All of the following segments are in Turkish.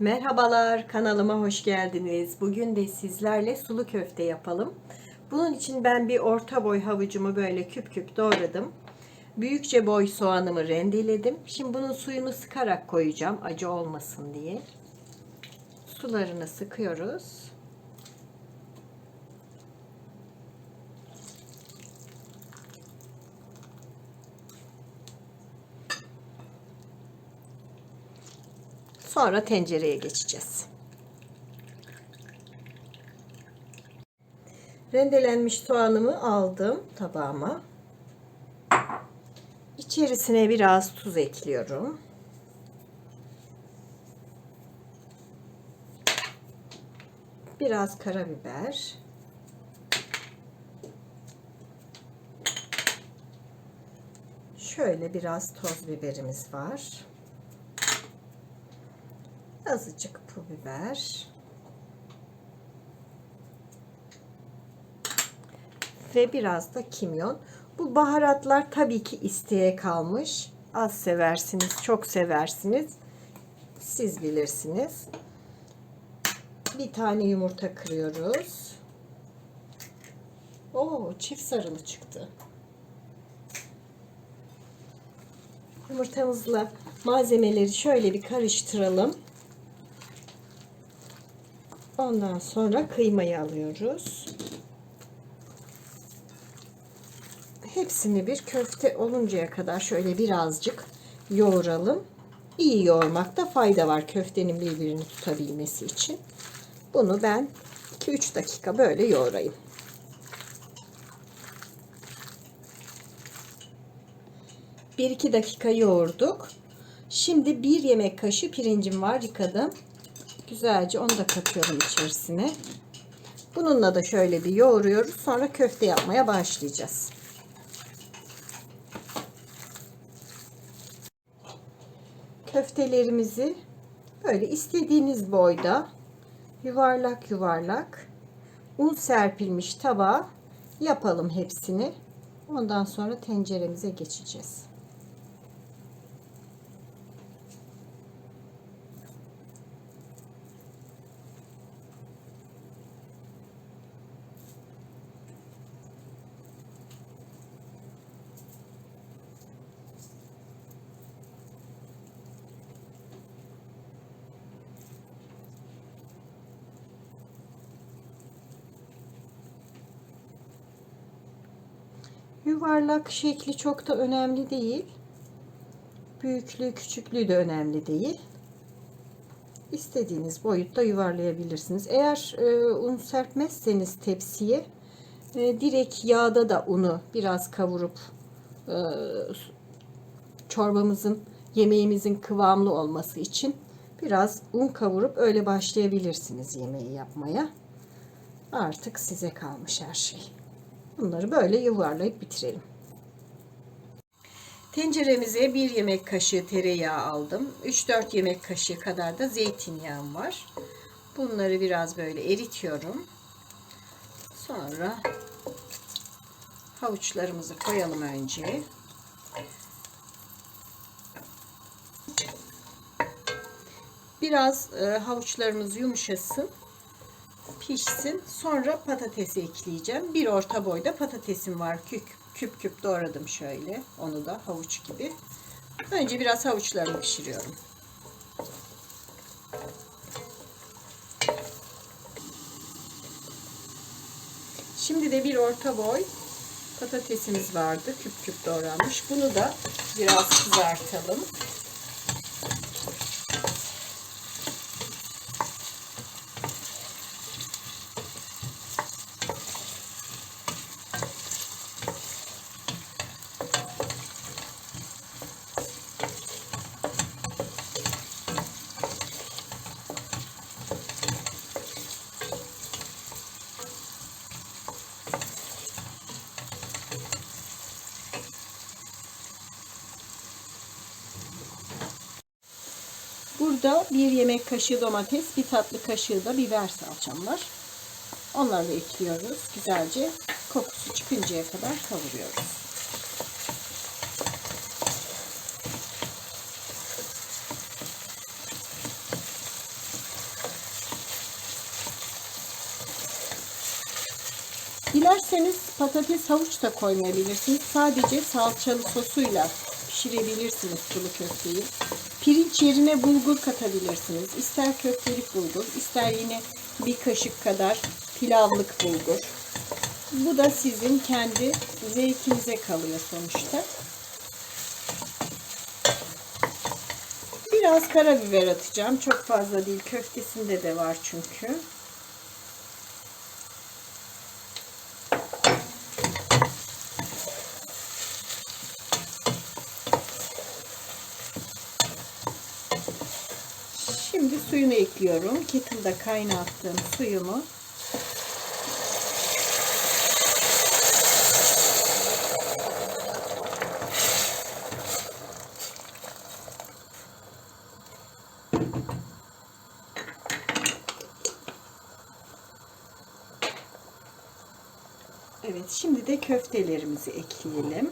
Merhabalar, kanalıma hoş geldiniz. Bugün de sizlerle sulu köfte yapalım. Bunun için ben bir orta boy havucumu böyle küp küp doğradım. Büyükçe boy soğanımı rendeledim. Şimdi bunun suyunu sıkarak koyacağım acı olmasın diye. Sularını sıkıyoruz. Sonra tencereye geçeceğiz. Rendelenmiş soğanımı aldım tabağıma. İçerisine biraz tuz ekliyorum. Biraz karabiber. Şöyle biraz toz biberimiz var. Azıcık pul biber. Ve biraz da kimyon. Bu baharatlar tabii ki isteğe kalmış. Az seversiniz, çok seversiniz. Siz bilirsiniz. Bir tane yumurta kırıyoruz. Oo, çift sarılı çıktı. Yumurtamızla malzemeleri şöyle bir karıştıralım. Ondan sonra kıymayı alıyoruz. Hepsini bir köfte oluncaya kadar şöyle birazcık yoğuralım. İyi yoğurmakta fayda var köftenin birbirini tutabilmesi için. Bunu ben 2-3 dakika böyle yoğurayım. Bir iki dakika yoğurduk. Şimdi bir yemek kaşığı pirincim var yıkadım. Güzelce onu da katıyorum içerisine. Bununla da şöyle bir yoğuruyoruz. Sonra köfte yapmaya başlayacağız. Köftelerimizi böyle istediğiniz boyda yuvarlak yuvarlak un serpilmiş tabağa yapalım hepsini. Ondan sonra tenceremize geçeceğiz. Yuvarlak şekli çok da önemli değil. Büyüklüğü, küçüklüğü de önemli değil. İstediğiniz boyutta yuvarlayabilirsiniz. Eğer e, un serpmezseniz tepsiye e, direkt yağda da unu biraz kavurup e, çorbamızın, yemeğimizin kıvamlı olması için biraz un kavurup öyle başlayabilirsiniz yemeği yapmaya. Artık size kalmış her şey. Bunları böyle yuvarlayıp bitirelim. Tenceremize bir yemek kaşığı tereyağı aldım. 3-4 yemek kaşığı kadar da zeytinyağım var. Bunları biraz böyle eritiyorum. Sonra havuçlarımızı koyalım önce. Biraz e, havuçlarımız yumuşasın pişsin. Sonra patatesi ekleyeceğim. Bir orta boyda patatesim var. Küp küp, küp doğradım şöyle. Onu da havuç gibi. Önce biraz havuçlarını pişiriyorum. Şimdi de bir orta boy patatesimiz vardı. Küp küp doğranmış. Bunu da biraz kızartalım. Burada bir yemek kaşığı domates, bir tatlı kaşığı da biber salçam var. Onları da ekliyoruz. Güzelce kokusu çıkıncaya kadar kavuruyoruz. Dilerseniz patates havuç da koymayabilirsiniz. Sadece salçalı sosuyla pişirebilirsiniz sulu köfteyi. Pirinç yerine bulgur katabilirsiniz. İster köftelik bulgur, ister yine bir kaşık kadar pilavlık bulgur. Bu da sizin kendi zevkinize kalıyor sonuçta. Biraz karabiber atacağım. Çok fazla değil. Köftesinde de var çünkü. Şimdi suyunu ekliyorum. Kettle'da kaynattığım suyumu Evet, şimdi de köftelerimizi ekleyelim.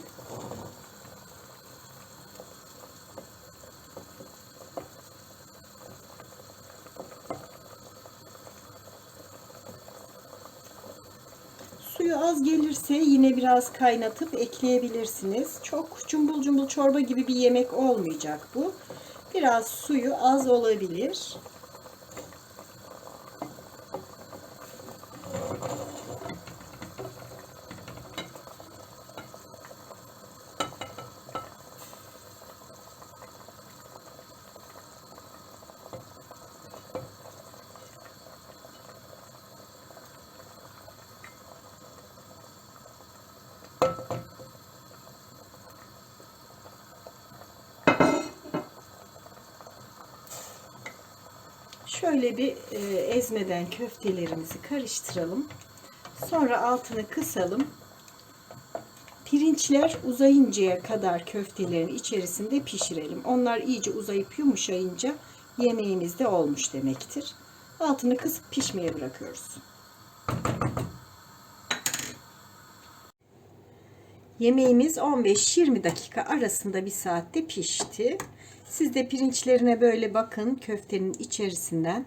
Suyu az gelirse yine biraz kaynatıp ekleyebilirsiniz. Çok cumbul cumbul çorba gibi bir yemek olmayacak bu. Biraz suyu az olabilir. Şöyle bir e, ezmeden köftelerimizi karıştıralım. Sonra altını kısalım. Pirinçler uzayıncaya kadar köftelerin içerisinde pişirelim. Onlar iyice uzayıp yumuşayınca yemeğimiz de olmuş demektir. Altını kısıp pişmeye bırakıyoruz. Yemeğimiz 15-20 dakika arasında bir saatte pişti. Siz de pirinçlerine böyle bakın köftenin içerisinden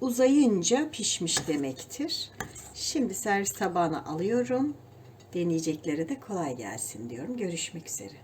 uzayınca pişmiş demektir. Şimdi servis tabağına alıyorum. Deneyeceklere de kolay gelsin diyorum. Görüşmek üzere.